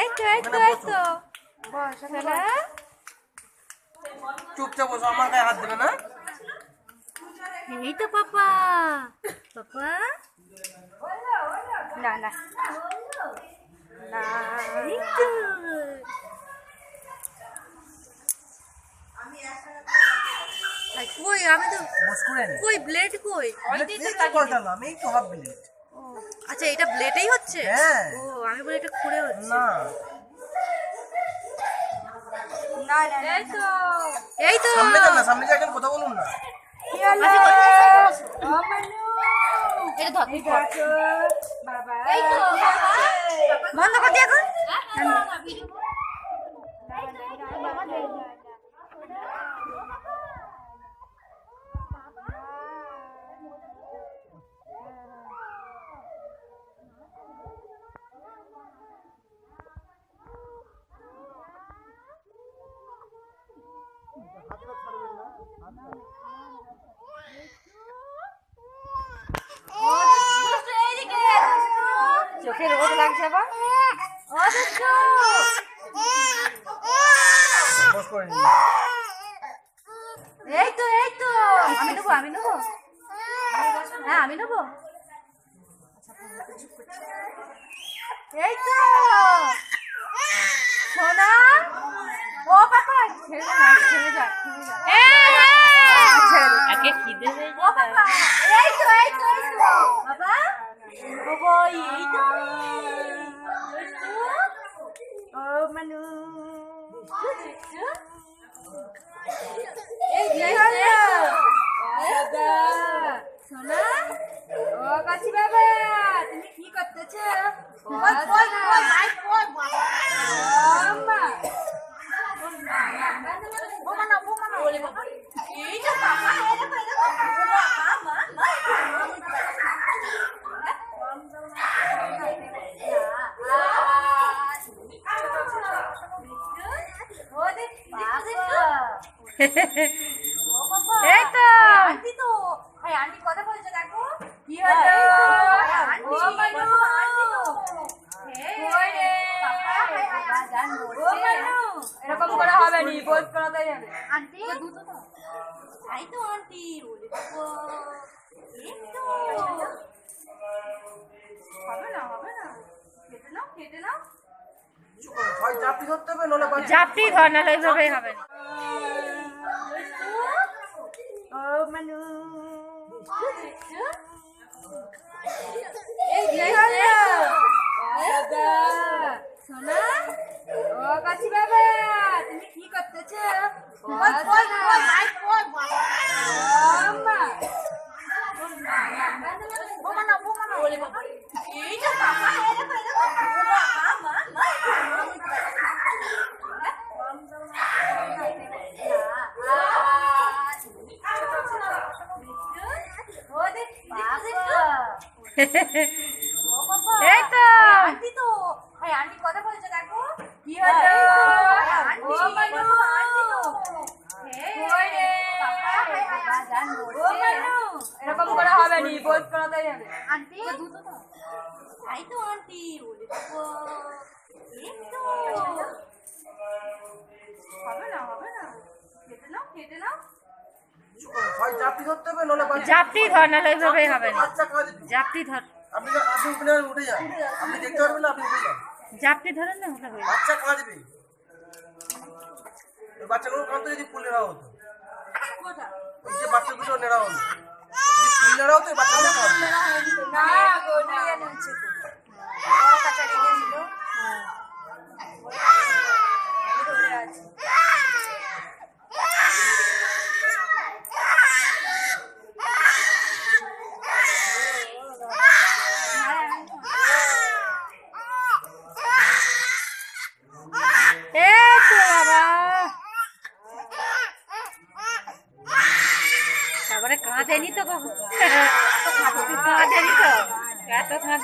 এই তো এই তো এই তো বস। সোনা চুপচাপ বসো আমার গায়ে হাত দেবে না? এই তো পাপা। পাপা। না না। না এই তো কই আমি তো কই ব্লেড কই? আমি তো হাফ ও, আচ্ছা এটা ব্লেডেই হচ্ছে? হ্যাঁ। ও আমি বলি এটা খুঁড়ে হচ্ছে। না। এই তো। এই তো। সামনে যান না সামনে যান কথা বলুন না। এটা ধর এই তো। বন্ধ কর দিয়ে এখন। নে এই তো এই তো আমি নেব আমি নেব হ্যাঁ আমি নেব এই তো সোনা ও পাপা ছেড়ে যা ছেড়ে যা ছেড়ে যা আগে খিদে ও বাবা এই তো। আন্টি কথা বলছে দেখো। কি হলো? এরকম করে হবে। নি বোধ করাতে যাবে আন্টি তাই তো আন্টি হবে না হবে না। কেটে নাও কেটে নাও। চুপ করো। চাপি ধরতে হবে নলে বাচ্চা চাপটি ধর না এইভাবেই হবে ও মানু। এই যে হলো বাবা সোনা। ও বাবা তুমি কি করতেছো এই তো আন্টি তো এই আন্টি কথা বলছে দেখো কি হলো ও মানু আন্টি তো কই রে বাবা জান ও মানু এরকম আন্টি তাই তো আন্টি হবে না হবে না কেটে নাও কেটে নাও। হয় চাপটি ধর না এইভাবেই হবে না চাপটি ধর আপনি আপনি উপরে উঠে যান আপনি দেখতে পারবেন না আপনি উঠে যান চাপটি ধরে না ওটা হয়ে বাচ্চা খাওয়া যাবে বাচ্চাগুলো কাঁদতে যদি ফুল নেওয়া হতো যে বাচ্চাগুলো নেওয়া হতো খাওয়া হতো। না গো নিয়ে দেনি তো খাওয়া দেনি তো এত খাওয়া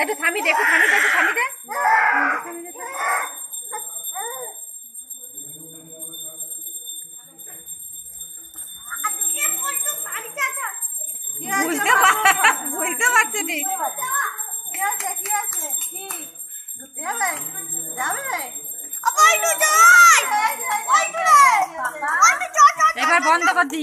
একটু থামি দে একটু থামি দে। একটু থামি দে বুঝতে পার বুঝতে পারছি নি কি আছে কি আছে কি ঘুরতে যাবে যাবে এবার বন্ধ কর দি